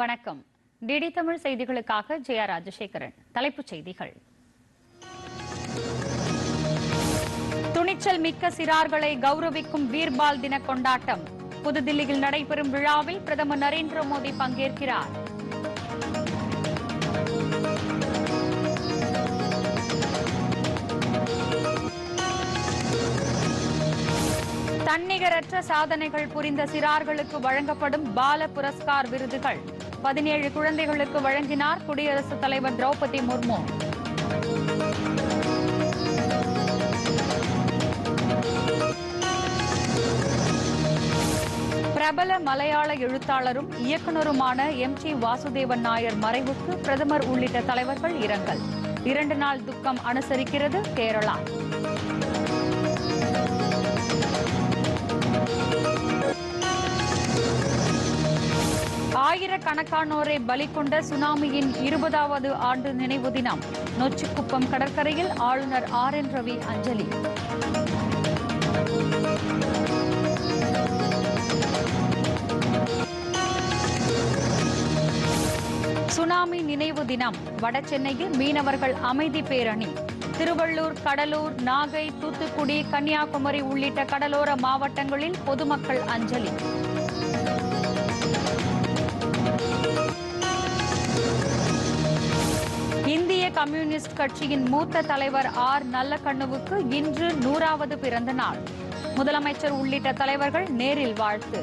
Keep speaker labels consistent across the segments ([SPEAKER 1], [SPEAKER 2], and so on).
[SPEAKER 1] வணக்கம் டிடி தமிழ் செய்திகளுக்காக ஜெயா ராஜசேகரன் தலைப்புச் செய்திகள் துணிச்சல் மிக்க சிறார்களை கௌரவிக்கும் வீர்பால் தின கொண்டாட்டம் புதுதில்லியில் நடைபெறும் விழாவில் பிரதமர் நரேந்திர மோடி பங்கேற்கிறார் தன்னிகரற்ற சாதனைகள் புரிந்த சிறார்களுக்கு வழங்கப்படும் பால புரஸ்கார் விருதுகள் பதினேழு குழந்தைகளுக்கு வழங்கினார் குடியரசுத் தலைவர் திரௌபதி முர்மு பிரபல மலையாள எழுத்தாளரும் இயக்குநருமான எம் டி வாசுதேவன் நாயர் மறைவுக்கு பிரதமர் உள்ளிட்ட தலைவர்கள் இரங்கல் இரண்டு நாள் துக்கம் அனுசரிக்கிறது கேரளா ஆயிரக்கணக்கானோரை பலி கொண்ட சுனாமியின் இருபதாவது ஆண்டு நினைவு தினம் நொச்சிக்குப்பம் கடற்கரையில் ஆளுநர் ஆர் என் ரவி அஞ்சலி சுனாமி நினைவு தினம் வடசென்னையில் மீனவர்கள் அமைதி பேரணி திருவள்ளூர் கடலூர் நாகை தூத்துக்குடி கன்னியாகுமரி உள்ளிட்ட கடலோர மாவட்டங்களில் பொதுமக்கள் அஞ்சலி கம்யூனிஸ்ட் கட்சியின் மூத்த தலைவர் ஆர் நல்லக்கண்ணுவுக்கு இன்று நூறாவது பிறந்த நாள் முதலமைச்சர் உள்ளிட்ட தலைவர்கள் நேரில் வாழ்த்து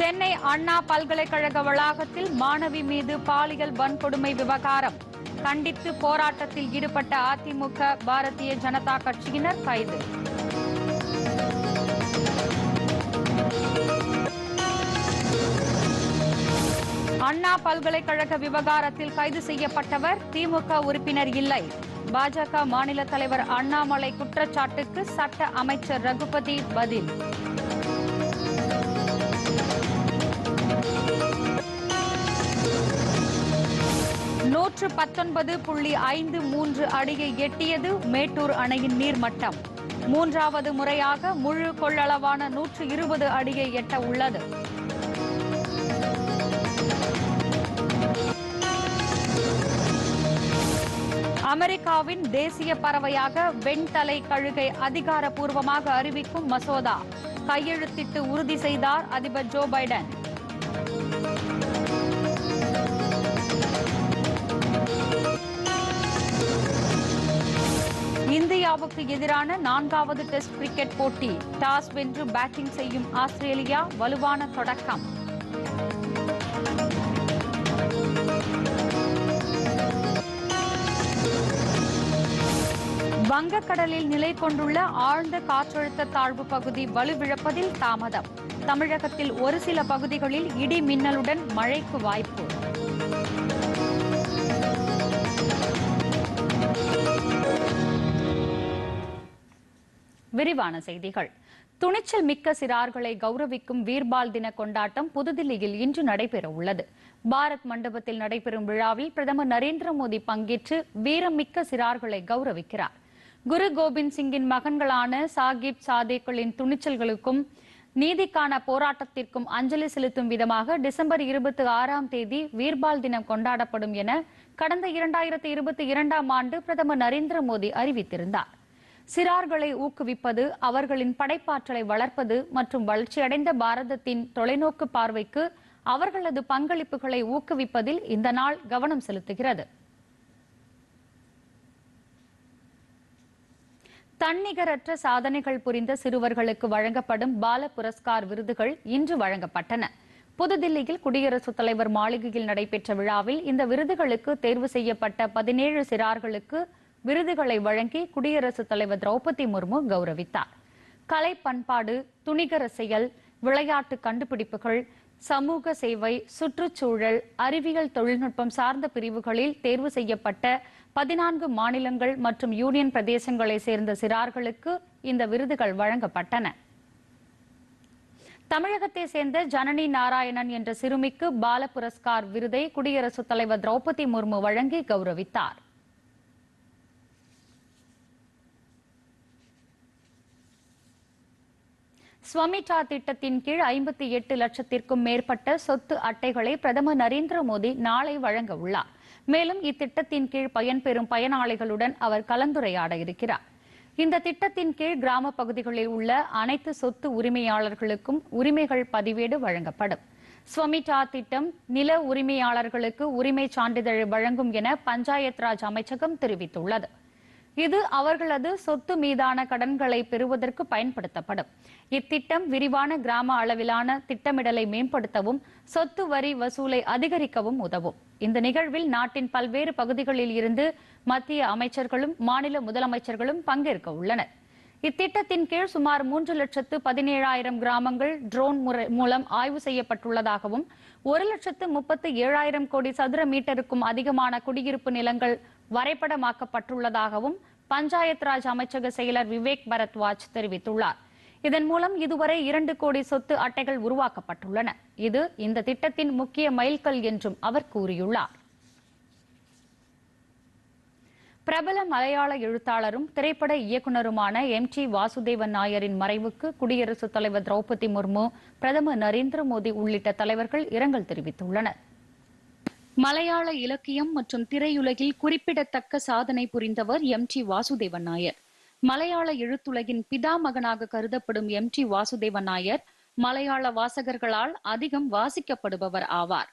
[SPEAKER 1] சென்னை அண்ணா பல்கலைக்கழக வளாகத்தில் மாணவி மீது பாலியல் வன்கொடுமை விவகாரம் கண்டித்து போராட்டத்தில் ஈடுபட்ட அதிமுக பாரதிய ஜனதா கட்சியினர் கைது அண்ணா பல்கலைக்கழக விவகாரத்தில் கைது செய்யப்பட்டவர் திமுக உறுப்பினர் இல்லை பாஜக மாநில தலைவர் அண்ணாமலை குற்றச்சாட்டுக்கு சட்ட அமைச்சர் ரகுபதி பதில் நூற்று பத்தொன்பது புள்ளி ஐந்து மூன்று அடியை எட்டியது மேட்டூர் அணையின் நீர்மட்டம் மூன்றாவது முறையாக முழு கொள்ளளவான நூற்று இருபது அடியை எட்ட உள்ளது அமெரிக்காவின் தேசிய பறவையாக வெண்தலை கழுகை அதிகாரப்பூர்வமாக அறிவிக்கும் மசோதா கையெழுத்திட்டு உறுதி செய்தார் அதிபர் ஜோ பைடன் இந்தியாவுக்கு எதிரான நான்காவது டெஸ்ட் கிரிக்கெட் போட்டி டாஸ் வென்று பேட்டிங் செய்யும் ஆஸ்திரேலியா வலுவான தொடக்கம் வங்கக்கடலில் நிலை கொண்டுள்ள ஆழ்ந்த காற்றழுத்த தாழ்வு பகுதி வலுவிழப்பதில் தாமதம் தமிழகத்தில் ஒரு சில பகுதிகளில் இடி மின்னலுடன் மழைக்கு வாய்ப்பு விரிவான செய்திகள் துணிச்சல் மிக்க சிறார்களை கௌரவிக்கும் வீர்பால் தின கொண்டாட்டம் புதுதில்லியில் இன்று நடைபெற உள்ளது பாரத் மண்டபத்தில் நடைபெறும் விழாவில் பிரதமர் நரேந்திர மோடி பங்கேற்று வீரமிக்க சிறார்களை கௌரவிக்கிறார் குரு கோபிந்த் சிங்கின் மகன்களான சாகிப் சாதேக்களின் துணிச்சல்களுக்கும் நீதிக்கான போராட்டத்திற்கும் அஞ்சலி செலுத்தும் விதமாக டிசம்பர் இருபத்தி ஆறாம் தேதி வீர்பால் தினம் கொண்டாடப்படும் என கடந்த இரண்டாயிரத்தி இருபத்தி இரண்டாம் ஆண்டு பிரதமர் நரேந்திர மோடி அறிவித்திருந்தார் சிறார்களை ஊக்குவிப்பது அவர்களின் படைப்பாற்றலை வளர்ப்பது மற்றும் வளர்ச்சியடைந்த பாரதத்தின் தொலைநோக்கு பார்வைக்கு அவர்களது பங்களிப்புகளை ஊக்குவிப்பதில் இந்த நாள் கவனம் செலுத்துகிறது தன்னிகரற்ற சாதனைகள் புரிந்த சிறுவர்களுக்கு வழங்கப்படும் பால புரஸ்கார் விருதுகள் இன்று வழங்கப்பட்டன புதுதில்லியில் குடியரசுத் தலைவர் மாளிகையில் நடைபெற்ற விழாவில் இந்த விருதுகளுக்கு தேர்வு செய்யப்பட்ட பதினேழு சிறார்களுக்கு விருதுகளை வழங்கி குடியரசுத் தலைவர் திரௌபதி முர்மு கௌரவித்தார் கலை பண்பாடு துணிகர செயல் விளையாட்டு கண்டுபிடிப்புகள் சமூக சேவை சுற்றுச்சூழல் அறிவியல் தொழில்நுட்பம் சார்ந்த பிரிவுகளில் தேர்வு செய்யப்பட்ட பதினான்கு மாநிலங்கள் மற்றும் யூனியன் பிரதேசங்களை சேர்ந்த சிறார்களுக்கு இந்த விருதுகள் வழங்கப்பட்டன தமிழகத்தை சேர்ந்த ஜனனி நாராயணன் என்ற சிறுமிக்கு பால புரஸ்கார் விருதை குடியரசுத் தலைவர் திரௌபதி முர்மு வழங்கி கௌரவித்தார் ஸ்வமிதா திட்டத்தின் கீழ் ஐம்பத்தி எட்டு லட்சத்திற்கும் மேற்பட்ட சொத்து அட்டைகளை பிரதமர் நரேந்திர மோடி நாளை வழங்க உள்ளார் மேலும் இத்திட்டத்தின் கீழ் பயன்பெறும் பயனாளிகளுடன் அவர் கலந்துரையாட இருக்கிறார் இந்த திட்டத்தின் கீழ் கிராம பகுதிகளில் உள்ள அனைத்து சொத்து உரிமையாளர்களுக்கும் உரிமைகள் பதிவேடு வழங்கப்படும் ஸ்வமிட்டா திட்டம் நில உரிமையாளர்களுக்கு உரிமை சான்றிதழ் வழங்கும் என பஞ்சாயத் ராஜ் அமைச்சகம் தெரிவித்துள்ளது இது அவர்களது சொத்து மீதான கடன்களை பெறுவதற்கு பயன்படுத்தப்படும் இத்திட்டம் விரிவான கிராம அளவிலான திட்டமிடலை மேம்படுத்தவும் சொத்து வரி வசூலை அதிகரிக்கவும் உதவும் இந்த நிகழ்வில் நாட்டின் பல்வேறு பகுதிகளில் இருந்து மத்திய அமைச்சர்களும் மாநில முதலமைச்சர்களும் பங்கேற்க உள்ளனர் இத்திட்டத்தின் கீழ் சுமார் மூன்று லட்சத்து பதினேழாயிரம் கிராமங்கள் ட்ரோன் மூலம் ஆய்வு செய்யப்பட்டுள்ளதாகவும் ஒரு லட்சத்து முப்பத்து ஏழாயிரம் கோடி சதுர மீட்டருக்கும் அதிகமான குடியிருப்பு நிலங்கள் வரைபடமாக்கப்பட்டுள்ளதாகவும் பஞ்சாயத் ராஜ் அமைச்சக செயலர் விவேக் பரத்வாஜ் தெரிவித்துள்ளார் இதன் மூலம் இதுவரை இரண்டு கோடி சொத்து அட்டைகள் உருவாக்கப்பட்டுள்ளன இது இந்த திட்டத்தின் முக்கிய மைல்கல் என்றும் அவர் கூறியுள்ளார் பிரபல மலையாள எழுத்தாளரும் திரைப்பட இயக்குநருமான எம் டி வாசுதேவன் நாயரின் மறைவுக்கு குடியரசுத் தலைவர் திரௌபதி முர்மு பிரதமர் நரேந்திர மோடி உள்ளிட்ட தலைவர்கள் இரங்கல் தெரிவித்துள்ளனர் மலையாள இலக்கியம் மற்றும் திரையுலகில் குறிப்பிடத்தக்க சாதனை புரிந்தவர் எம் டி வாசுதேவன் நாயர் மலையாள எழுத்துலகின் பிதாமகனாக கருதப்படும் எம் டி வாசுதேவ நாயர் மலையாள வாசகர்களால் அதிகம் வாசிக்கப்படுபவர் ஆவார்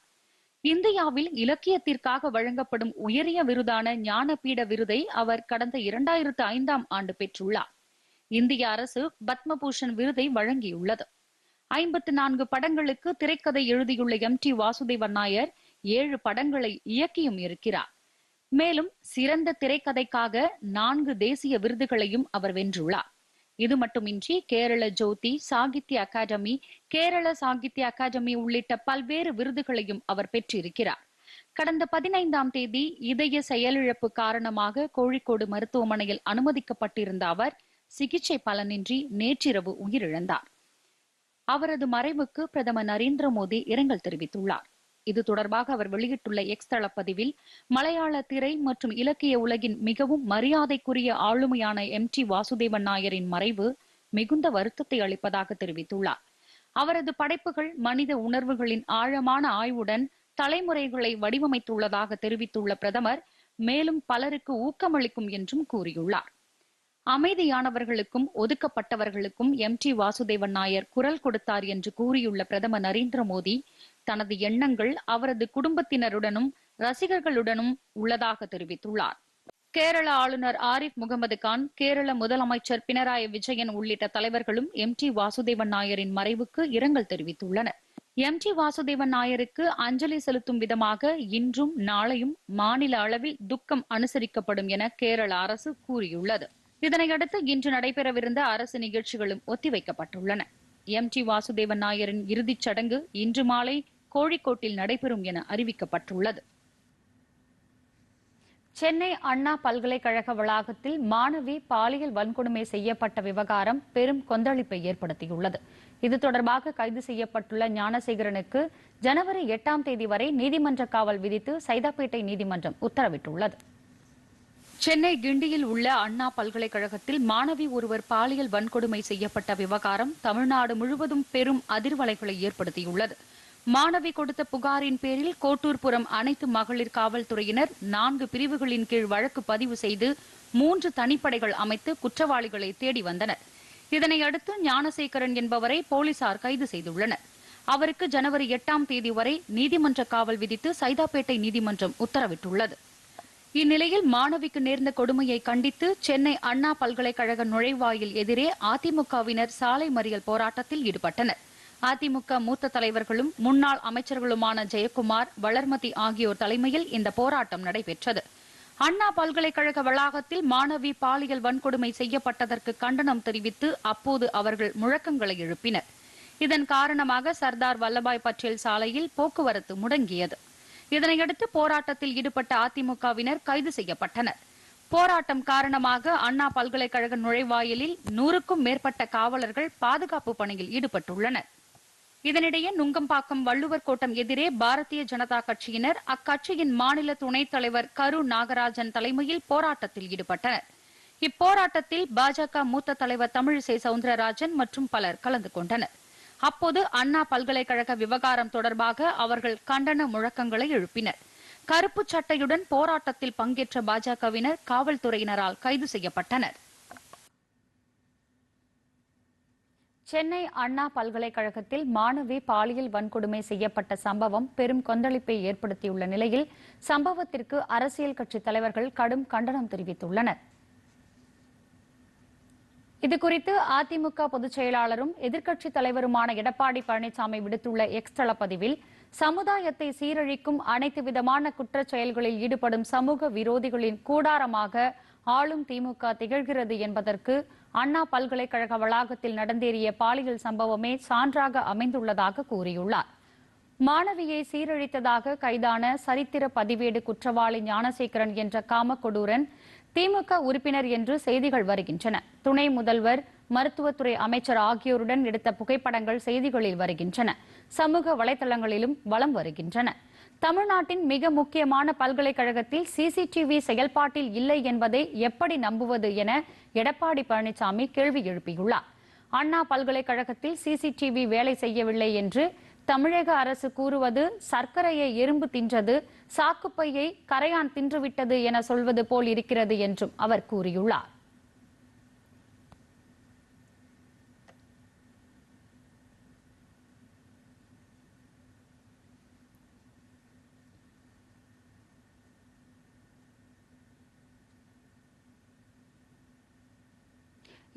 [SPEAKER 1] இந்தியாவில் இலக்கியத்திற்காக வழங்கப்படும் உயரிய விருதான ஞானபீட விருதை அவர் கடந்த இரண்டாயிரத்து ஐந்தாம் ஆண்டு பெற்றுள்ளார் இந்திய அரசு பத்மபூஷன் விருதை வழங்கியுள்ளது ஐம்பத்தி நான்கு படங்களுக்கு திரைக்கதை எழுதியுள்ள எம் டி வாசுதேவன் நாயர் ஏழு படங்களை இயக்கியும் இருக்கிறார் மேலும் சிறந்த திரைக்கதைக்காக நான்கு தேசிய விருதுகளையும் அவர் வென்றுள்ளார் இது மட்டுமின்றி கேரள ஜோதி சாகித்ய அகாடமி கேரள சாகித்ய அகாடமி உள்ளிட்ட பல்வேறு விருதுகளையும் அவர் பெற்றிருக்கிறார் கடந்த பதினைந்தாம் தேதி இதய செயலிழப்பு காரணமாக கோழிக்கோடு மருத்துவமனையில் அனுமதிக்கப்பட்டிருந்த அவர் சிகிச்சை பலனின்றி நேற்றிரவு உயிரிழந்தார் அவரது மறைவுக்கு பிரதமர் நரேந்திர மோடி இரங்கல் தெரிவித்துள்ளார் இது தொடர்பாக அவர் வெளியிட்டுள்ள எக்ஸ் தளப்பதிவில் மலையாள திரை மற்றும் இலக்கிய உலகின் மிகவும் மரியாதைக்குரிய ஆளுமையான எம் டி வாசுதேவன் நாயரின் மறைவு மிகுந்த வருத்தத்தை அளிப்பதாக தெரிவித்துள்ளார் அவரது படைப்புகள் மனித உணர்வுகளின் ஆழமான ஆய்வுடன் தலைமுறைகளை வடிவமைத்துள்ளதாக தெரிவித்துள்ள பிரதமர் மேலும் பலருக்கு ஊக்கமளிக்கும் என்றும் கூறியுள்ளார் அமைதியானவர்களுக்கும் ஒதுக்கப்பட்டவர்களுக்கும் எம் டி வாசுதேவன் நாயர் குரல் கொடுத்தார் என்று கூறியுள்ள பிரதமர் நரேந்திர மோடி தனது எண்ணங்கள் அவரது குடும்பத்தினருடனும் ரசிகர்களுடனும் உள்ளதாக தெரிவித்துள்ளார் கேரள ஆளுநர் ஆரிஃப் முகமது கான் கேரள முதலமைச்சர் பினராயி விஜயன் உள்ளிட்ட தலைவர்களும் எம் டி வாசுதேவன் நாயரின் மறைவுக்கு இரங்கல் தெரிவித்துள்ளனர் எம் டி வாசுதேவன் நாயருக்கு அஞ்சலி செலுத்தும் விதமாக இன்றும் நாளையும் மாநில அளவில் துக்கம் அனுசரிக்கப்படும் என கேரள அரசு கூறியுள்ளது இதனையடுத்து இன்று நடைபெறவிருந்த அரசு நிகழ்ச்சிகளும் ஒத்திவைக்கப்பட்டுள்ளன எம் டி வாசுதேவன் நாயரின் இறுதிச் சடங்கு இன்று மாலை கோழிக்கோட்டில் நடைபெறும் என அறிவிக்கப்பட்டுள்ளது சென்னை அண்ணா பல்கலைக்கழக வளாகத்தில் மாணவி பாலியல் வன்கொடுமை செய்யப்பட்ட விவகாரம் பெரும் கொந்தளிப்பை ஏற்படுத்தியுள்ளது இது தொடர்பாக கைது செய்யப்பட்டுள்ள ஞானசேகரனுக்கு ஜனவரி எட்டாம் தேதி வரை நீதிமன்ற காவல் விதித்து சைதாப்பேட்டை நீதிமன்றம் உத்தரவிட்டுள்ளது சென்னை கிண்டியில் உள்ள அண்ணா பல்கலைக்கழகத்தில் மாணவி ஒருவர் பாலியல் வன்கொடுமை செய்யப்பட்ட விவகாரம் தமிழ்நாடு முழுவதும் பெரும் அதிர்வலைகளை ஏற்படுத்தியுள்ளது மாணவி கொடுத்த புகாரின் பேரில் கோட்டூர்புரம் அனைத்து மகளிர் காவல்துறையினர் நான்கு பிரிவுகளின் கீழ் வழக்கு பதிவு செய்து மூன்று தனிப்படைகள் அமைத்து குற்றவாளிகளை தேடி வந்தனர் இதனையடுத்து ஞானசேகரன் என்பவரை போலீசார் கைது செய்துள்ளனர் அவருக்கு ஜனவரி எட்டாம் தேதி வரை நீதிமன்ற காவல் விதித்து சைதாப்பேட்டை நீதிமன்றம் உத்தரவிட்டுள்ளது இந்நிலையில் மாணவிக்கு நேர்ந்த கொடுமையை கண்டித்து சென்னை அண்ணா பல்கலைக்கழக நுழைவாயில் எதிரே அதிமுகவினர் சாலை மறியல் போராட்டத்தில் ஈடுபட்டனா் அதிமுக மூத்த தலைவர்களும் முன்னாள் அமைச்சர்களுமான ஜெயக்குமார் வளர்மதி ஆகியோர் தலைமையில் இந்த போராட்டம் நடைபெற்றது அண்ணா பல்கலைக்கழக வளாகத்தில் மாணவி பாலியல் வன்கொடுமை செய்யப்பட்டதற்கு கண்டனம் தெரிவித்து அப்போது அவர்கள் முழக்கங்களை எழுப்பினர் இதன் காரணமாக சர்தார் வல்லபாய் பட்டேல் சாலையில் போக்குவரத்து முடங்கியது இதனையடுத்து போராட்டத்தில் ஈடுபட்ட அதிமுகவினர் கைது செய்யப்பட்டனர் போராட்டம் காரணமாக அண்ணா பல்கலைக்கழக நுழைவாயிலில் நூறுக்கும் மேற்பட்ட காவலர்கள் பாதுகாப்பு பணியில் ஈடுபட்டுள்ளனர் இதனிடையே நுங்கம்பாக்கம் வள்ளுவர் கோட்டம் எதிரே பாரதிய ஜனதா கட்சியினர் அக்கட்சியின் மாநில துணைத் தலைவர் கரு நாகராஜன் தலைமையில் போராட்டத்தில் ஈடுபட்டனர் இப்போராட்டத்தில் பாஜக மூத்த தலைவர் தமிழிசை சவுந்தரராஜன் மற்றும் பலர் கலந்து கொண்டனர் அப்போது அண்ணா பல்கலைக்கழக விவகாரம் தொடர்பாக அவர்கள் கண்டன முழக்கங்களை எழுப்பினர் கருப்பு சட்டையுடன் போராட்டத்தில் பங்கேற்ற பாஜகவினர் காவல்துறையினரால் கைது செய்யப்பட்டனர் சென்னை அண்ணா பல்கலைக்கழகத்தில் மாணவி பாலியல் வன்கொடுமை செய்யப்பட்ட சம்பவம் பெரும் கொந்தளிப்பை ஏற்படுத்தியுள்ள நிலையில் சம்பவத்திற்கு அரசியல் கட்சித் தலைவர்கள் கடும் கண்டனம் தெரிவித்துள்ளனர் இதுகுறித்து அதிமுக பொதுச் செயலாளரும் எதிர்க்கட்சித் தலைவருமான எடப்பாடி பழனிசாமி விடுத்துள்ள எக்ஸ் பதிவில் சமுதாயத்தை சீரழிக்கும் அனைத்து விதமான குற்றச் செயல்களில் ஈடுபடும் சமூக விரோதிகளின் கூடாரமாக ஆளும் திமுக திகழ்கிறது என்பதற்கு அண்ணா பல்கலைக்கழக வளாகத்தில் நடந்தேறிய பாலியல் சம்பவமே சான்றாக அமைந்துள்ளதாக கூறியுள்ளார் மாணவியை சீரழித்ததாக கைதான சரித்திர பதிவேடு குற்றவாளி ஞானசேகரன் என்ற காமக்கொடூரன் திமுக உறுப்பினர் என்று செய்திகள் வருகின்றன துணை முதல்வர் மருத்துவத்துறை அமைச்சர் ஆகியோருடன் எடுத்த புகைப்படங்கள் செய்திகளில் வருகின்றன சமூக வலைதளங்களிலும் வலம் வருகின்றன தமிழ்நாட்டின் மிக முக்கியமான பல்கலைக்கழகத்தில் சிசிடிவி செயல்பாட்டில் இல்லை என்பதை எப்படி நம்புவது என எடப்பாடி பழனிசாமி கேள்வி எழுப்பியுள்ளார் அண்ணா பல்கலைக்கழகத்தில் சிசிடிவி வேலை செய்யவில்லை என்று தமிழக அரசு கூறுவது சர்க்கரையை எறும்பு தின்றது சாக்குப்பையை கரையான் தின்றுவிட்டது என சொல்வது போல் இருக்கிறது என்றும் அவர் கூறியுள்ளார்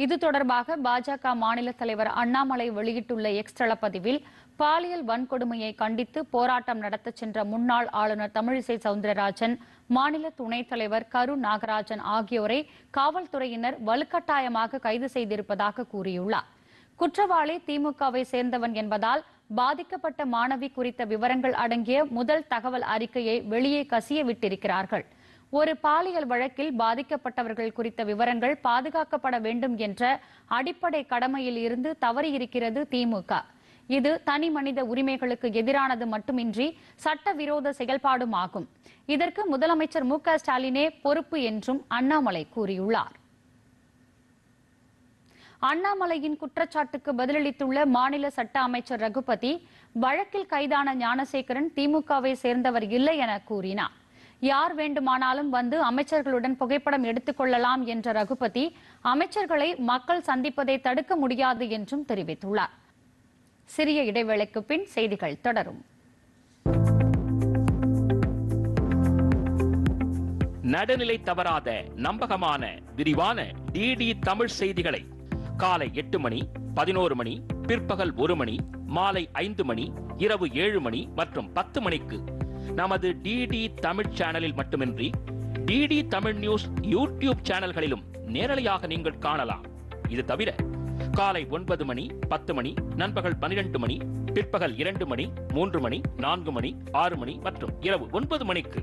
[SPEAKER 1] இது தொடர்பாக பாஜக மாநில தலைவர் அண்ணாமலை வெளியிட்டுள்ள எக்ஸ் பதிவில் பாலியல் வன்கொடுமையை கண்டித்து போராட்டம் நடத்த சென்ற முன்னாள் ஆளுநர் தமிழிசை சவுந்தரராஜன் மாநில துணைத் தலைவர் கரு நாகராஜன் ஆகியோரை காவல்துறையினர் வலுக்கட்டாயமாக கைது செய்திருப்பதாக கூறியுள்ளார் குற்றவாளி திமுகவை சேர்ந்தவன் என்பதால் பாதிக்கப்பட்ட மாணவி குறித்த விவரங்கள் அடங்கிய முதல் தகவல் அறிக்கையை வெளியே கசிய விட்டிருக்கிறார்கள் ஒரு பாலியல் வழக்கில் பாதிக்கப்பட்டவர்கள் குறித்த விவரங்கள் பாதுகாக்கப்பட வேண்டும் என்ற அடிப்படை கடமையில் இருந்து தவறியிருக்கிறது திமுக இது தனி மனித உரிமைகளுக்கு எதிரானது மட்டுமின்றி சட்டவிரோத செயல்பாடும் ஆகும் இதற்கு முதலமைச்சர் மு க ஸ்டாலினே பொறுப்பு என்றும் அண்ணாமலை கூறியுள்ளார் அண்ணாமலையின் குற்றச்சாட்டுக்கு பதிலளித்துள்ள மாநில சட்ட அமைச்சர் ரகுபதி வழக்கில் கைதான ஞானசேகரன் திமுகவை சேர்ந்தவர் இல்லை என கூறினார் யார் வேண்டுமானாலும் வந்து அமைச்சர்களுடன் புகைப்படம் எடுத்துக் கொள்ளலாம் என்ற ரகுபதி அமைச்சர்களை மக்கள் சந்திப்பதை தடுக்க முடியாது என்றும் தெரிவித்துள்ளார் சிறிய இடைவேளைக்கு பின் செய்திகள் தொடரும்
[SPEAKER 2] நடுநிலை தவறாத நம்பகமான விரிவான டிடி தமிழ் செய்திகளை காலை எட்டு மணி பதினோரு மணி பிற்பகல் ஒரு மணி மாலை ஐந்து மணி இரவு ஏழு மணி மற்றும் பத்து மணிக்கு நமது டிடி தமிழ் சேனலில் மட்டுமின்றி டிடி தமிழ் நியூஸ் யூடியூப் சேனல்களிலும் நேரலையாக நீங்கள் காணலாம் இது தவிர காலை ஒன்பது மணி பத்து மணி நண்பகல் பனிரெண்டு மணி பிற்பகல் இரண்டு மணி மூன்று மணி நான்கு மணி ஆறு மணி மற்றும் இரவு ஒன்பது மணிக்கு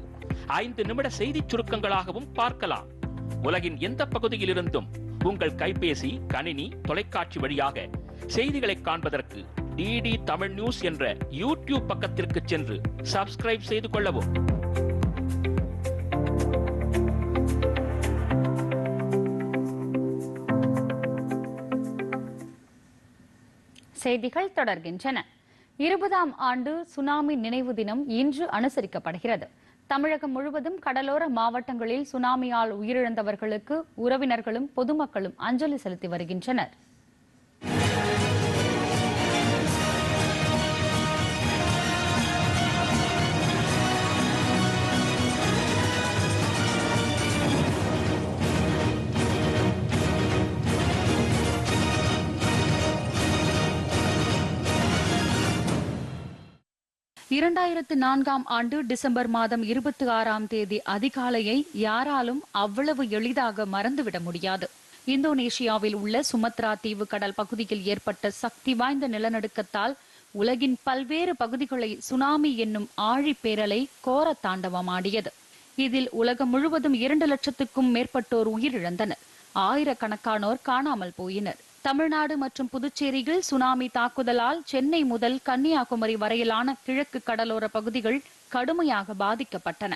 [SPEAKER 2] ஐந்து நிமிட செய்தி சுருக்கங்களாகவும் பார்க்கலாம் உலகின் எந்த பகுதியிலிருந்தும் உங்கள் கைபேசி கணினி தொலைக்காட்சி வழியாக செய்திகளை காண்பதற்கு டிடி தமிழ் நியூஸ் என்ற யூடியூப் பக்கத்திற்கு சென்று சப்ஸ்கிரைப் செய்து கொள்ளவும்
[SPEAKER 1] செய்திகள் தொடர்கின்றன இருபதாம் ஆண்டு சுனாமி நினைவு தினம் இன்று அனுசரிக்கப்படுகிறது தமிழகம் முழுவதும் கடலோர மாவட்டங்களில் சுனாமியால் உயிரிழந்தவர்களுக்கு உறவினர்களும் பொதுமக்களும் அஞ்சலி செலுத்தி இரண்டாயிரத்து நான்காம் ஆண்டு டிசம்பர் மாதம் இருபத்தி ஆறாம் தேதி அதிகாலையை யாராலும் அவ்வளவு எளிதாக மறந்துவிட முடியாது இந்தோனேஷியாவில் உள்ள சுமத்ரா தீவு கடல் பகுதியில் ஏற்பட்ட சக்தி வாய்ந்த நிலநடுக்கத்தால் உலகின் பல்வேறு பகுதிகளை சுனாமி என்னும் ஆழிப்பேரலை கோர தாண்டவமாடியது இதில் உலகம் முழுவதும் இரண்டு லட்சத்துக்கும் மேற்பட்டோர் உயிரிழந்தனர் ஆயிரக்கணக்கானோர் காணாமல் போயினர் தமிழ்நாடு மற்றும் புதுச்சேரியில் சுனாமி தாக்குதலால் சென்னை முதல் கன்னியாகுமரி வரையிலான கிழக்கு கடலோர பகுதிகள் கடுமையாக பாதிக்கப்பட்டன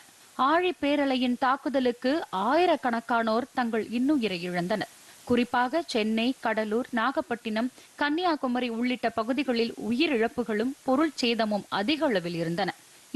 [SPEAKER 1] ஆழி பேரலையின் தாக்குதலுக்கு ஆயிரக்கணக்கானோர் தங்கள் இன்னுயிரை இழந்தனர் குறிப்பாக சென்னை கடலூர் நாகப்பட்டினம் கன்னியாகுமரி உள்ளிட்ட பகுதிகளில் உயிரிழப்புகளும் பொருள் சேதமும் அதிக அளவில் இருந்தன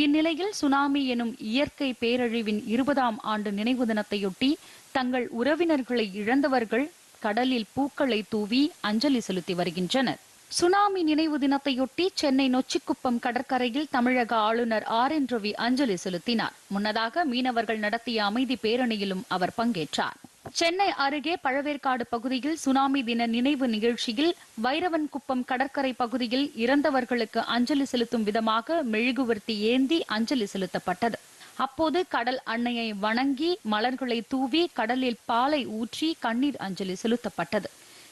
[SPEAKER 1] இந்நிலையில் சுனாமி எனும் இயற்கை பேரழிவின் இருபதாம் ஆண்டு நினைவு தினத்தையொட்டி தங்கள் உறவினர்களை இழந்தவர்கள் கடலில் பூக்களை தூவி அஞ்சலி செலுத்தி வருகின்றனர் சுனாமி நினைவு தினத்தையொட்டி சென்னை நொச்சிக்குப்பம் கடற்கரையில் தமிழக ஆளுநர் ஆர் என் ரவி அஞ்சலி செலுத்தினார் முன்னதாக மீனவர்கள் நடத்திய அமைதி பேரணியிலும் அவர் பங்கேற்றார் சென்னை அருகே பழவேற்காடு பகுதியில் சுனாமி தின நினைவு நிகழ்ச்சியில் வைரவன்குப்பம் கடற்கரை பகுதியில் இறந்தவர்களுக்கு அஞ்சலி செலுத்தும் விதமாக மெழுகுவர்த்தி ஏந்தி அஞ்சலி செலுத்தப்பட்டது அப்போது கடல் அன்னையை வணங்கி மலர்களை தூவி கடலில் பாலை ஊற்றி கண்ணீர் அஞ்சலி செலுத்தப்பட்டது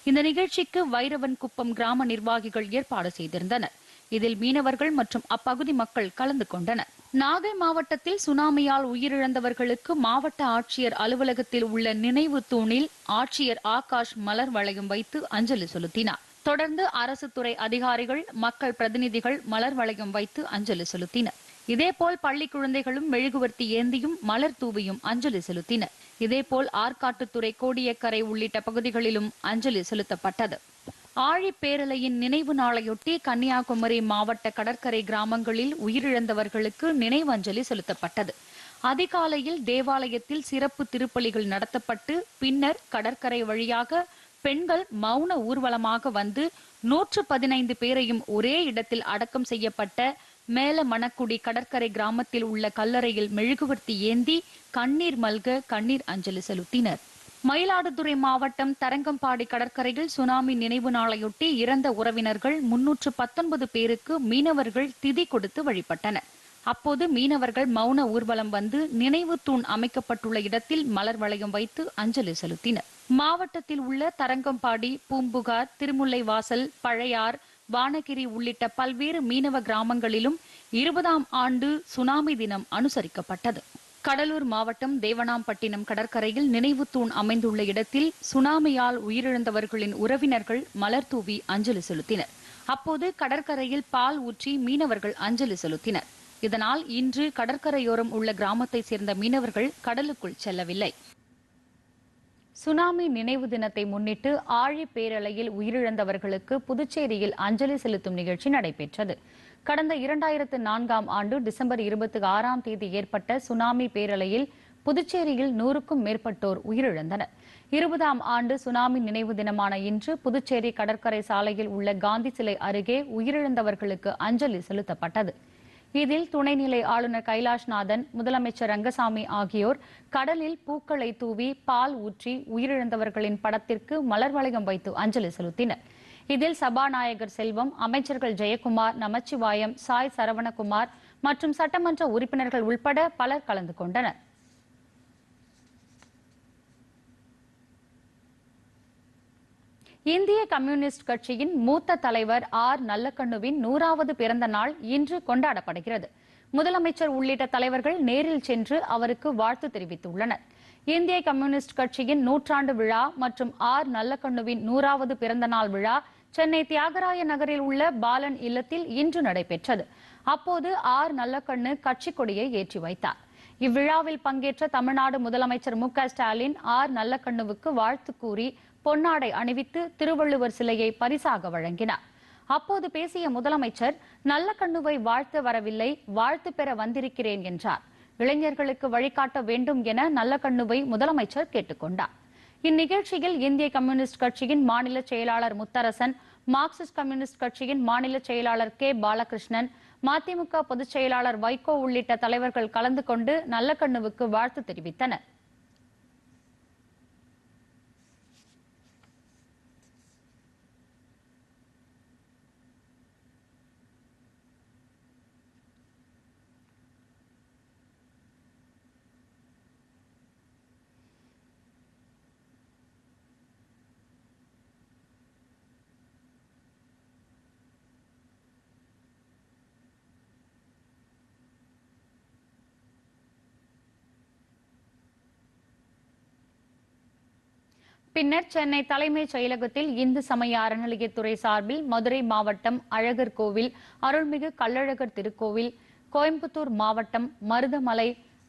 [SPEAKER 1] இந்த நிகழ்ச்சிக்கு வைரவன் குப்பம் கிராம நிர்வாகிகள் ஏற்பாடு செய்திருந்தனர் இதில் மீனவர்கள் மற்றும் அப்பகுதி மக்கள் கலந்து கொண்டனர் நாகை மாவட்டத்தில் சுனாமியால் உயிரிழந்தவர்களுக்கு மாவட்ட ஆட்சியர் அலுவலகத்தில் உள்ள நினைவு தூணில் ஆட்சியர் ஆகாஷ் மலர் வளையம் வைத்து அஞ்சலி செலுத்தினார் தொடர்ந்து அரசு துறை அதிகாரிகள் மக்கள் பிரதிநிதிகள் மலர் வளையம் வைத்து அஞ்சலி செலுத்தினர் இதேபோல் பள்ளி குழந்தைகளும் மெழுகுவர்த்தி ஏந்தியும் மலர் தூவியும் அஞ்சலி செலுத்தினர் இதேபோல் ஆற்காட்டுத்துறை கோடியக்கரை உள்ளிட்ட பகுதிகளிலும் அஞ்சலி செலுத்தப்பட்டது ஆழி பேரலையின் நினைவு நாளையொட்டி கன்னியாகுமரி மாவட்ட கடற்கரை கிராமங்களில் உயிரிழந்தவர்களுக்கு நினைவஞ்சலி செலுத்தப்பட்டது அதிகாலையில் தேவாலயத்தில் சிறப்பு திருப்பலிகள் நடத்தப்பட்டு பின்னர் கடற்கரை வழியாக பெண்கள் மௌன ஊர்வலமாக வந்து நூற்று பதினைந்து பேரையும் ஒரே இடத்தில் அடக்கம் செய்யப்பட்ட மேல மணக்குடி கடற்கரை கிராமத்தில் உள்ள கல்லறையில் மெழுகுவர்த்தி ஏந்தி கண்ணீர் மல்க கண்ணீர் அஞ்சலி செலுத்தினர் மயிலாடுதுறை மாவட்டம் தரங்கம்பாடி கடற்கரையில் சுனாமி நினைவு நாளையொட்டி இறந்த உறவினர்கள் முன்னூற்று பத்தொன்பது பேருக்கு மீனவர்கள் திதி கொடுத்து வழிபட்டனர் அப்போது மீனவர்கள் மௌன ஊர்வலம் வந்து நினைவு தூண் அமைக்கப்பட்டுள்ள இடத்தில் மலர் வளையம் வைத்து அஞ்சலி செலுத்தினர் மாவட்டத்தில் உள்ள தரங்கம்பாடி பூம்புகார் திருமுல்லை வாசல் பழையார் வானகிரி உள்ளிட்ட பல்வேறு மீனவ கிராமங்களிலும் இருபதாம் ஆண்டு சுனாமி தினம் அனுசரிக்கப்பட்டது கடலூர் மாவட்டம் தேவனாம்பட்டினம் கடற்கரையில் நினைவு தூண் அமைந்துள்ள இடத்தில் சுனாமியால் உயிரிழந்தவர்களின் உறவினர்கள் மலர் தூவி அஞ்சலி செலுத்தினர் அப்போது கடற்கரையில் பால் ஊற்றி மீனவர்கள் அஞ்சலி செலுத்தினர் இதனால் இன்று கடற்கரையோரம் உள்ள கிராமத்தை சேர்ந்த மீனவர்கள் கடலுக்குள் செல்லவில்லை சுனாமி நினைவு தினத்தை முன்னிட்டு ஆழி பேரலையில் உயிரிழந்தவர்களுக்கு புதுச்சேரியில் அஞ்சலி செலுத்தும் நிகழ்ச்சி நடைபெற்றது கடந்த இரண்டாயிரத்து நான்காம் ஆண்டு டிசம்பர் இருபத்தி ஆறாம் தேதி ஏற்பட்ட சுனாமி பேரலையில் புதுச்சேரியில் நூறுக்கும் மேற்பட்டோர் உயிரிழந்தனர் இருபதாம் ஆண்டு சுனாமி நினைவு தினமான இன்று புதுச்சேரி கடற்கரை சாலையில் உள்ள காந்தி சிலை அருகே உயிரிழந்தவர்களுக்கு அஞ்சலி செலுத்தப்பட்டது இதில் துணைநிலை ஆளுநர் கைலாஷ்நாதன் முதலமைச்சர் ரங்கசாமி ஆகியோர் கடலில் பூக்களை தூவி பால் ஊற்றி உயிரிழந்தவர்களின் படத்திற்கு மலர் வளையம் வைத்து அஞ்சலி செலுத்தினர் இதில் சபாநாயகர் செல்வம் அமைச்சர்கள் ஜெயக்குமார் நமச்சிவாயம் சாய் சரவணகுமார் மற்றும் சட்டமன்ற உறுப்பினர்கள் உள்பட பலர் கலந்து கொண்டனா் இந்திய கம்யூனிஸ்ட் கட்சியின் மூத்த தலைவர் ஆர் நல்லக்கண்ணுவின் நூறாவது பிறந்த நாள் இன்று கொண்டாடப்படுகிறது முதலமைச்சர் உள்ளிட்ட தலைவர்கள் நேரில் சென்று அவருக்கு வாழ்த்து தெரிவித்துள்ளனர் இந்திய கம்யூனிஸ்ட் கட்சியின் நூற்றாண்டு விழா மற்றும் ஆர் நல்லக்கண்ணுவின் நூறாவது பிறந்த நாள் விழா சென்னை தியாகராய நகரில் உள்ள பாலன் இல்லத்தில் இன்று நடைபெற்றது அப்போது ஆர் நல்லக்கண்ணு கட்சிக் கொடியை ஏற்றி வைத்தார் இவ்விழாவில் பங்கேற்ற தமிழ்நாடு முதலமைச்சர் மு ஸ்டாலின் ஆர் நல்லக்கண்ணுவுக்கு வாழ்த்து கூறி பொன்னாடை அணிவித்து திருவள்ளுவர் சிலையை பரிசாக வழங்கினார் அப்போது பேசிய முதலமைச்சர் நல்ல கண்ணுவை வாழ்த்து வரவில்லை வாழ்த்து பெற வந்திருக்கிறேன் என்றார் இளைஞர்களுக்கு வழிகாட்ட வேண்டும் என நல்ல கண்ணுவை முதலமைச்சர் கேட்டுக்கொண்டார் இந்நிகழ்ச்சியில் இந்திய கம்யூனிஸ்ட் கட்சியின் மாநில செயலாளர் முத்தரசன் மார்க்சிஸ்ட் கம்யூனிஸ்ட் கட்சியின் மாநில செயலாளர் கே பாலகிருஷ்ணன் மதிமுக பொதுச் செயலாளர் வைகோ உள்ளிட்ட தலைவர்கள் கலந்து கொண்டு நல்ல கண்ணுவுக்கு வாழ்த்து தெரிவித்தனர் பின்னர் சென்னை தலைமைச் செயலகத்தில் இந்து சமய அறநிலையத்துறை சார்பில் மதுரை மாவட்டம் அழகர் கோவில் அருள்மிகு கள்ளழகர் திருக்கோவில் கோயம்புத்தூர் மாவட்டம் மருதமலை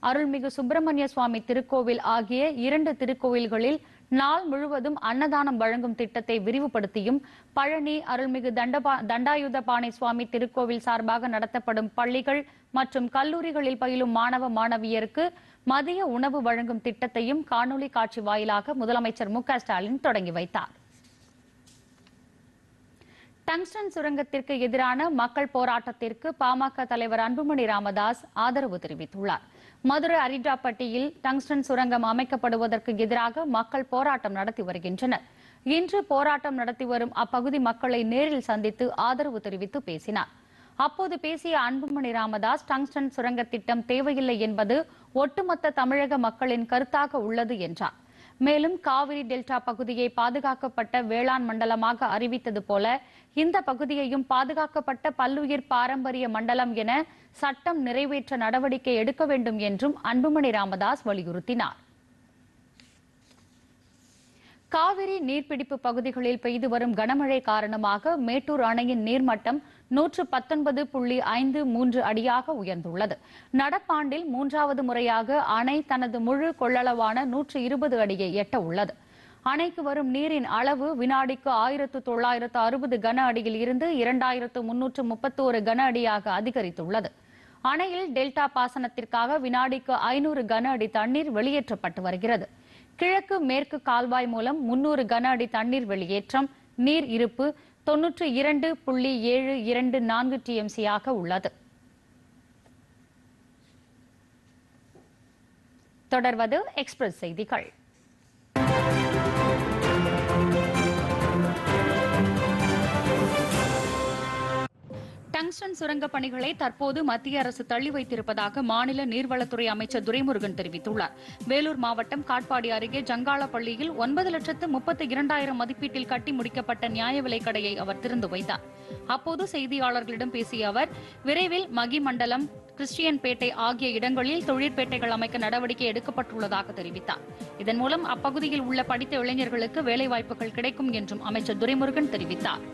[SPEAKER 1] அருள்மிகு சுப்பிரமணிய சுவாமி திருக்கோவில் ஆகிய இரண்டு திருக்கோவில்களில் நாள் முழுவதும் அன்னதானம் வழங்கும் திட்டத்தை விரிவுபடுத்தியும் பழனி அருள்மிகு தண்டபா தண்டாயுத பாணி சுவாமி திருக்கோவில் சார்பாக நடத்தப்படும் பள்ளிகள் மற்றும் கல்லூரிகளில் பயிலும் மாணவ மாணவியருக்கு மதிய உணவு வழங்கும் திட்டத்தையும் காணொலி காட்சி வாயிலாக முதலமைச்சர் மு ஸ்டாலின் தொடங்கி வைத்தார் டங்ஸ்டன் சுரங்கத்திற்கு எதிரான மக்கள் போராட்டத்திற்கு பாமக தலைவர் அன்புமணி ராமதாஸ் ஆதரவு தெரிவித்துள்ளார் மதுரை அரிடாப்பட்டியில் டங்ஸ்டன் சுரங்கம் அமைக்கப்படுவதற்கு எதிராக மக்கள் போராட்டம் நடத்தி வருகின்றனர் இன்று போராட்டம் நடத்தி வரும் அப்பகுதி மக்களை நேரில் சந்தித்து ஆதரவு தெரிவித்து பேசினார் அப்போது பேசிய அன்புமணி ராமதாஸ் டங்ஸ்டன் சுரங்க திட்டம் தேவையில்லை என்பது ஒட்டுமொத்த தமிழக மக்களின் கருத்தாக உள்ளது என்றார் மேலும் காவிரி டெல்டா பகுதியை பாதுகாக்கப்பட்ட வேளாண் மண்டலமாக அறிவித்தது போல இந்த பகுதியையும் பாதுகாக்கப்பட்ட பல்லுயிர் பாரம்பரிய மண்டலம் என சட்டம் நிறைவேற்ற நடவடிக்கை எடுக்க வேண்டும் என்றும் அன்புமணி ராமதாஸ் வலியுறுத்தினார் காவிரி நீர்பிடிப்பு பகுதிகளில் பெய்து வரும் கனமழை காரணமாக மேட்டூர் அணையின் நீர்மட்டம் நூற்று பத்தொன்பது புள்ளி ஐந்து மூன்று அடியாக உயர்ந்துள்ளது நடப்பாண்டில் மூன்றாவது முறையாக அணை தனது முழு கொள்ளளவான நூற்று இருபது அடியை எட்ட உள்ளது அணைக்கு வரும் நீரின் அளவு வினாடிக்கு ஆயிரத்து தொள்ளாயிரத்து அறுபது கன அடியில் இருந்து இரண்டாயிரத்து முன்னூற்று முப்பத்தோரு கன அடியாக அதிகரித்துள்ளது அணையில் டெல்டா பாசனத்திற்காக வினாடிக்கு ஐநூறு கன அடி தண்ணீர் வெளியேற்றப்பட்டு வருகிறது கிழக்கு மேற்கு கால்வாய் மூலம் முன்னூறு கன அடி தண்ணீர் வெளியேற்றம் நீர் இருப்பு தொன்னூற்று இரண்டு புள்ளி ஏழு இரண்டு நான்கு டிஎம்சியாக உள்ளது தொடர்வது எக்ஸ்பிரஸ் செய்திகள் டங்ஸ்டன் சுரங்க பணிகளை தற்போது மத்திய அரசு தள்ளி வைத்திருப்பதாக மாநில நீர்வளத்துறை அமைச்சர் துரைமுருகன் தெரிவித்துள்ளார் வேலூர் மாவட்டம் காட்பாடி அருகே ஜங்காளப்பள்ளியில் ஒன்பது லட்சத்து முப்பத்தி இரண்டாயிரம் மதிப்பீட்டில் கட்டி முடிக்கப்பட்ட நியாய விலைக்கடையை அவர் திறந்து வைத்தார் அப்போது செய்தியாளர்களிடம் பேசிய அவர் விரைவில் மகிமண்டலம் கிறிஸ்டியன்பேட்டை ஆகிய இடங்களில் தொழிற்பேட்டைகள் அமைக்க நடவடிக்கை எடுக்கப்பட்டுள்ளதாக தெரிவித்தார் இதன் மூலம் அப்பகுதியில் உள்ள படித்த இளைஞர்களுக்கு வேலைவாய்ப்புகள் கிடைக்கும் என்றும் அமைச்சர் துரைமுருகன் தெரிவித்தார்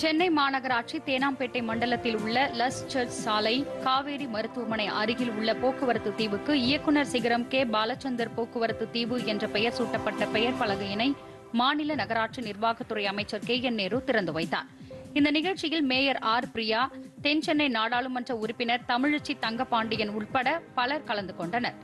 [SPEAKER 1] சென்னை மாநகராட்சி தேனாம்பேட்டை மண்டலத்தில் உள்ள லஸ் சர்ச் சாலை காவேரி மருத்துவமனை அருகில் உள்ள போக்குவரத்து தீவுக்கு இயக்குநர் சிகரம் கே பாலச்சந்தர் போக்குவரத்து தீவு என்ற பெயர் சூட்டப்பட்ட பெயர் பலகையினை மாநில நகராட்சி நிர்வாகத்துறை அமைச்சர் கே என் நேரு திறந்து வைத்தார் இந்த நிகழ்ச்சியில் மேயர் ஆர் பிரியா தென்சென்னை நாடாளுமன்ற உறுப்பினர் தமிழச்சி தங்கபாண்டியன் உட்பட பலர் கலந்து கொண்டனா்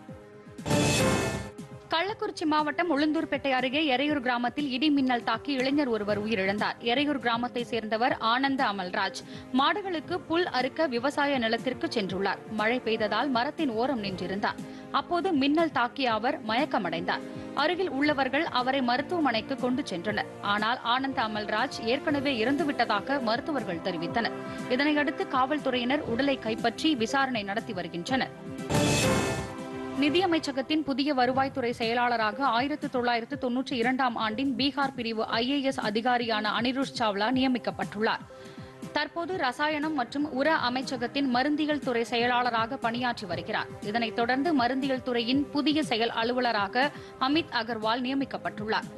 [SPEAKER 1] கள்ளக்குறிச்சி மாவட்டம் உளுந்தூர்பேட்டை அருகே எரையூர் கிராமத்தில் இடி மின்னல் தாக்கி இளைஞர் ஒருவர் உயிரிழந்தார் எரையூர் கிராமத்தைச் சேர்ந்தவர் ஆனந்த அமல்ராஜ் மாடுகளுக்கு புல் அறுக்க விவசாய நிலத்திற்கு சென்றுள்ளார் மழை பெய்ததால் மரத்தின் ஓரம் நின்றிருந்தார் அப்போது மின்னல் தாக்கிய அவர் மயக்கமடைந்தார் அருகில் உள்ளவர்கள் அவரை மருத்துவமனைக்கு கொண்டு சென்றனர் ஆனால் ஆனந்த அமல்ராஜ் ஏற்கனவே இறந்துவிட்டதாக மருத்துவர்கள் தெரிவித்தனர் இதனையடுத்து காவல்துறையினர் உடலை கைப்பற்றி விசாரணை நடத்தி வருகின்றனர் நிதியமைச்சகத்தின் புதிய வருவாய்த்துறை செயலாளராக ஆயிரத்து தொள்ளாயிரத்து தொன்னூற்றி இரண்டாம் ஆண்டின் பீகார் பிரிவு ஐஏஎஸ் அதிகாரியான அனிருஷ் சாவ்லா நியமிக்கப்பட்டுள்ளார் தற்போது ரசாயனம் மற்றும் உர அமைச்சகத்தின் மருந்தியல் துறை செயலாளராக பணியாற்றி வருகிறார் இதனைத் தொடர்ந்து மருந்தியல் துறையின் புதிய செயல் அலுவலராக அமித் அகர்வால் நியமிக்கப்பட்டுள்ளார்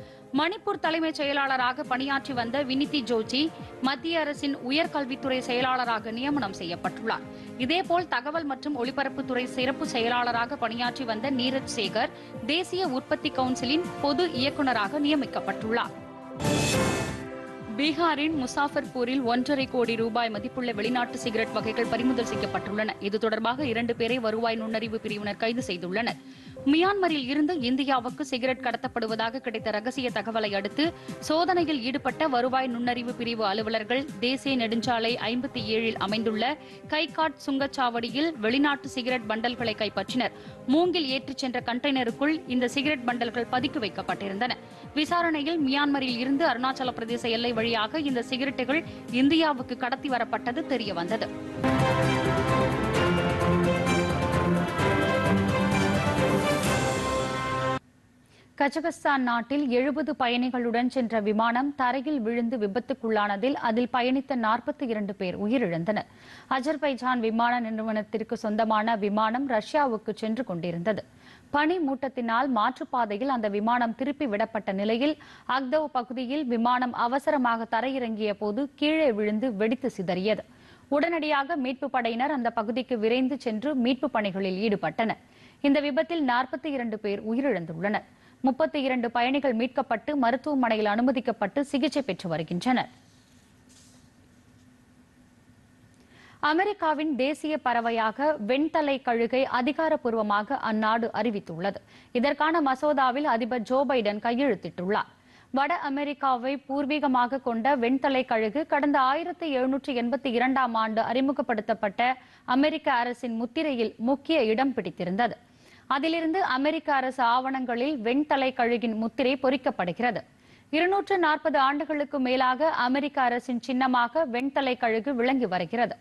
[SPEAKER 1] மணிப்பூர் தலைமைச் செயலாளராக பணியாற்றி வந்த வினிதி ஜோஜி மத்திய அரசின் உயர்கல்வித்துறை செயலாளராக நியமனம் செய்யப்பட்டுள்ளார் இதேபோல் தகவல் மற்றும் ஒலிபரப்புத்துறை சிறப்பு செயலாளராக பணியாற்றி வந்த நீரஜ் சேகர் தேசிய உற்பத்தி கவுன்சிலின் பொது இயக்குநராக நியமிக்கப்பட்டுள்ளார் பீகாரின் முசாஃபர்பூரில் ஒன்றரை கோடி ரூபாய் மதிப்புள்ள வெளிநாட்டு சிகரெட் வகைகள் பறிமுதல் செய்யப்பட்டுள்ளன இது தொடர்பாக இரண்டு பேரை வருவாய் நுண்ணறிவு பிரிவினர் கைது செய்துள்ளனர் மியான்மரில் இருந்து இந்தியாவுக்கு சிகரெட் கடத்தப்படுவதாக கிடைத்த ரகசிய தகவலை அடுத்து சோதனையில் ஈடுபட்ட வருவாய் நுண்ணறிவு பிரிவு அலுவலர்கள் தேசிய நெடுஞ்சாலை ஐம்பத்தி ஏழில் அமைந்துள்ள கைகாட் சுங்கச்சாவடியில் வெளிநாட்டு சிகரெட் பண்டல்களை கைப்பற்றினர் மூங்கில் ஏற்றிச் சென்ற கண்டெய்னருக்குள் இந்த சிகரெட் பண்டல்கள் பதுக்கி வைக்கப்பட்டிருந்தன விசாரணையில் மியான்மரில் இருந்து அருணாச்சல பிரதேச எல்லை வழியாக இந்த சிகரெட்டுகள் இந்தியாவுக்கு கடத்தி வரப்பட்டது தெரியவந்தது கஜகஸ்தான் நாட்டில் எழுபது பயணிகளுடன் சென்ற விமானம் தரையில் விழுந்து விபத்துக்குள்ளானதில் அதில் பயணித்த நாற்பத்தி இரண்டு பேர் உயிரிழந்தனர் அஜர்பைஜான் விமான நிறுவனத்திற்கு சொந்தமான விமானம் ரஷ்யாவுக்கு சென்று கொண்டிருந்தது பனி மூட்டத்தினால் மாற்றுப்பாதையில் அந்த விமானம் திருப்பி விடப்பட்ட நிலையில் அக்தவ் பகுதியில் விமானம் அவசரமாக தரையிறங்கிய போது கீழே விழுந்து வெடித்து சிதறியது உடனடியாக மீட்பு படையினர் அந்த பகுதிக்கு விரைந்து சென்று மீட்புப் பணிகளில் ஈடுபட்டனர் இந்த விபத்தில் நாற்பத்தி இரண்டு பேர் உயிரிழந்துள்ளனர் முப்பத்தி இரண்டு பயணிகள் மீட்கப்பட்டு மருத்துவமனையில் அனுமதிக்கப்பட்டு சிகிச்சை பெற்று வருகின்றனர் அமெரிக்காவின் தேசிய பறவையாக வெண்தலை கழுகை அதிகாரப்பூர்வமாக அந்நாடு அறிவித்துள்ளது இதற்கான மசோதாவில் அதிபர் ஜோ பைடன் கையெழுத்திட்டுள்ளார் வட அமெரிக்காவை பூர்வீகமாக கொண்ட வெண்தலை கழுகு கடந்த ஆயிரத்தி எழுநூற்றி எண்பத்தி இரண்டாம் ஆண்டு அறிமுகப்படுத்தப்பட்ட அமெரிக்க அரசின் முத்திரையில் முக்கிய இடம் பிடித்திருந்தது அதிலிருந்து அமெரிக்க அரசு ஆவணங்களில் வெண்தலை கழுகின் முத்திரை பொறிக்கப்படுகிறது இருநூற்று நாற்பது ஆண்டுகளுக்கு மேலாக அமெரிக்க அரசின் சின்னமாக வெண்தலை கழுகு விளங்கி வருகிறது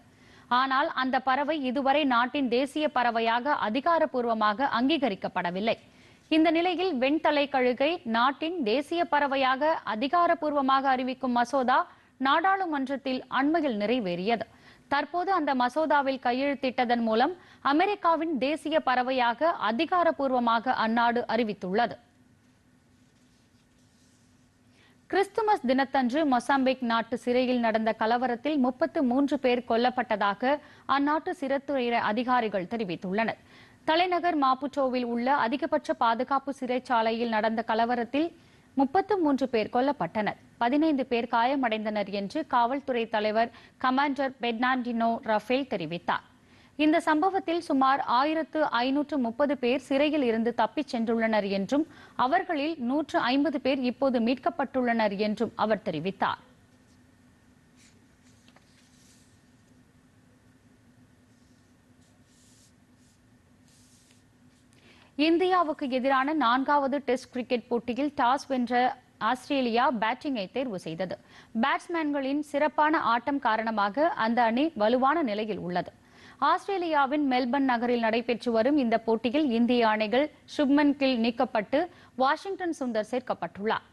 [SPEAKER 1] ஆனால் அந்த பறவை இதுவரை நாட்டின் தேசிய பறவையாக அதிகாரப்பூர்வமாக அங்கீகரிக்கப்படவில்லை இந்த நிலையில் வெண்தலை கழுகை நாட்டின் தேசிய பறவையாக அதிகாரப்பூர்வமாக அறிவிக்கும் மசோதா நாடாளுமன்றத்தில் அண்மையில் நிறைவேறியது தற்போது அந்த மசோதாவில் கையெழுத்திட்டதன் மூலம் அமெரிக்காவின் தேசிய பறவையாக அதிகாரப்பூர்வமாக அந்நாடு அறிவித்துள்ளது கிறிஸ்துமஸ் தினத்தன்று மொசாம்பிக் நாட்டு சிறையில் நடந்த கலவரத்தில் முப்பத்து மூன்று பேர் கொல்லப்பட்டதாக அந்நாட்டு சிறத்துறை அதிகாரிகள் தெரிவித்துள்ளனர் தலைநகர் மாப்புச்சோவில் உள்ள அதிகபட்ச பாதுகாப்பு சிறைச்சாலையில் நடந்த கலவரத்தில் முப்பத்து மூன்று பேர் கொல்லப்பட்டனர் பதினைந்து பேர் காயமடைந்தனர் என்று காவல்துறை தலைவர் கமாண்டர் பெட்னாண்டினோ ரஃபேல் தெரிவித்தார் இந்த சம்பவத்தில் சுமார் ஆயிரத்து ஐநூற்று முப்பது பேர் சிறையில் இருந்து தப்பிச் சென்றுள்ளனர் என்றும் அவர்களில் நூற்று ஐம்பது பேர் இப்போது மீட்கப்பட்டுள்ளனர் என்றும் அவர் தெரிவித்தார் இந்தியாவுக்கு எதிரான நான்காவது டெஸ்ட் கிரிக்கெட் போட்டியில் டாஸ் வென்ற ஆஸ்திரேலியா பேட்டிங்கை தேர்வு செய்தது பேட்ஸ்மேன்களின் சிறப்பான ஆட்டம் காரணமாக அந்த அணி வலுவான நிலையில் உள்ளது ஆஸ்திரேலியாவின் மெல்பர்ன் நகரில் நடைபெற்று வரும் இந்த போட்டியில் இந்திய அணிகள் சுப்மன் கில் நீக்கப்பட்டு வாஷிங்டன் சுந்தர் சேர்க்கப்பட்டுள்ளார்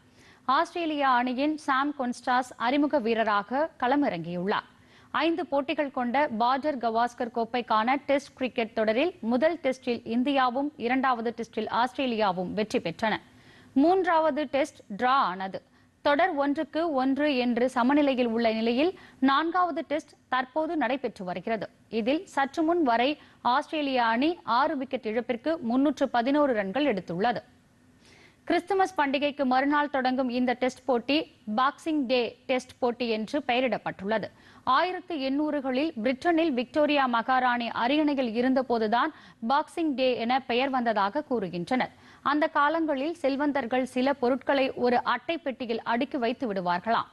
[SPEAKER 1] ஆஸ்திரேலியா அணியின் சாம் கொன்ஸ்டாஸ் அறிமுக வீரராக களமிறங்கியுள்ளார் ஐந்து போட்டிகள் கொண்ட பார்டர் கவாஸ்கர் கோப்பைக்கான டெஸ்ட் கிரிக்கெட் தொடரில் முதல் டெஸ்டில் இந்தியாவும் இரண்டாவது டெஸ்டில் ஆஸ்திரேலியாவும் வெற்றி பெற்றன மூன்றாவது டெஸ்ட் டிரா ஆனது தொடர் ஒன்றுக்கு ஒன்று என்று சமநிலையில் உள்ள நிலையில் நான்காவது டெஸ்ட் தற்போது நடைபெற்று வருகிறது இதில் சற்று முன் வரை ஆஸ்திரேலிய அணி ஆறு விக்கெட் இழப்பிற்கு முன்னூற்று பதினோரு ரன்கள் எடுத்துள்ளது கிறிஸ்துமஸ் பண்டிகைக்கு மறுநாள் தொடங்கும் இந்த டெஸ்ட் போட்டி பாக்ஸிங் டே டெஸ்ட் போட்டி என்று பெயரிடப்பட்டுள்ளது ஆயிரத்து எண்ணூறுகளில் பிரிட்டனில் விக்டோரியா மகாராணி அரியணையில் இருந்தபோதுதான் பாக்ஸிங் டே என பெயர் வந்ததாக கூறுகின்றனர் அந்த காலங்களில் செல்வந்தர்கள் சில பொருட்களை ஒரு அட்டை பெட்டியில் அடுக்கி வைத்து விடுவார்களாம்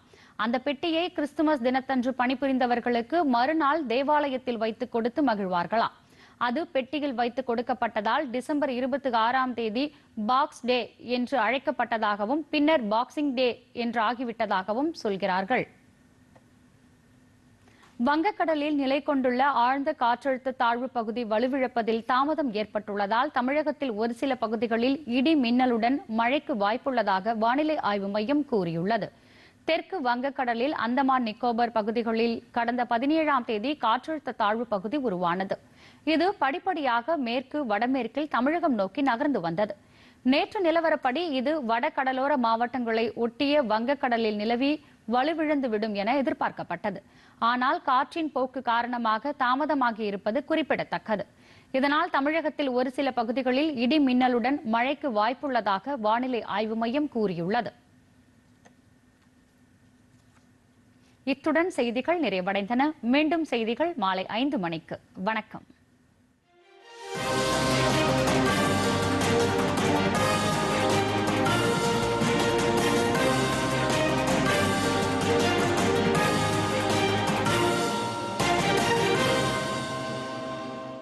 [SPEAKER 1] அந்த பெட்டியை கிறிஸ்துமஸ் தினத்தன்று பணிபுரிந்தவர்களுக்கு மறுநாள் தேவாலயத்தில் வைத்துக் கொடுத்து மகிழ்வார்களாம் அது பெட்டியில் வைத்து கொடுக்கப்பட்டதால் டிசம்பர் இருபத்தி ஆறாம் தேதி பாக்ஸ் டே என்று அழைக்கப்பட்டதாகவும் பின்னர் பாக்ஸிங் டே என்று ஆகிவிட்டதாகவும் சொல்கிறார்கள் வங்கக்கடலில் நிலை கொண்டுள்ள ஆழ்ந்த காற்றழுத்த தாழ்வு பகுதி வலுவிழப்பதில் தாமதம் ஏற்பட்டுள்ளதால் தமிழகத்தில் ஒரு சில பகுதிகளில் இடி மின்னலுடன் மழைக்கு வாய்ப்புள்ளதாக வானிலை ஆய்வு மையம் கூறியுள்ளது தெற்கு வங்கக்கடலில் அந்தமான் நிக்கோபர் பகுதிகளில் கடந்த பதினேழாம் தேதி காற்றழுத்த தாழ்வு பகுதி உருவானது இது படிப்படியாக மேற்கு வடமேற்கில் தமிழகம் நோக்கி நகர்ந்து வந்தது நேற்று நிலவரப்படி இது வடகடலோர மாவட்டங்களை ஒட்டிய வங்கக்கடலில் நிலவி வலுவிழந்துவிடும் விடும் என எதிர்பார்க்கப்பட்டது ஆனால் காற்றின் போக்கு காரணமாக தாமதமாகி இருப்பது குறிப்பிடத்தக்கது இதனால் தமிழகத்தில் ஒரு சில பகுதிகளில் இடி மின்னலுடன் மழைக்கு வாய்ப்புள்ளதாக வானிலை ஆய்வு மையம் கூறியுள்ளது இத்துடன் செய்திகள் நிறைவடைந்தன மீண்டும் செய்திகள் மாலை ஐந்து மணிக்கு வணக்கம்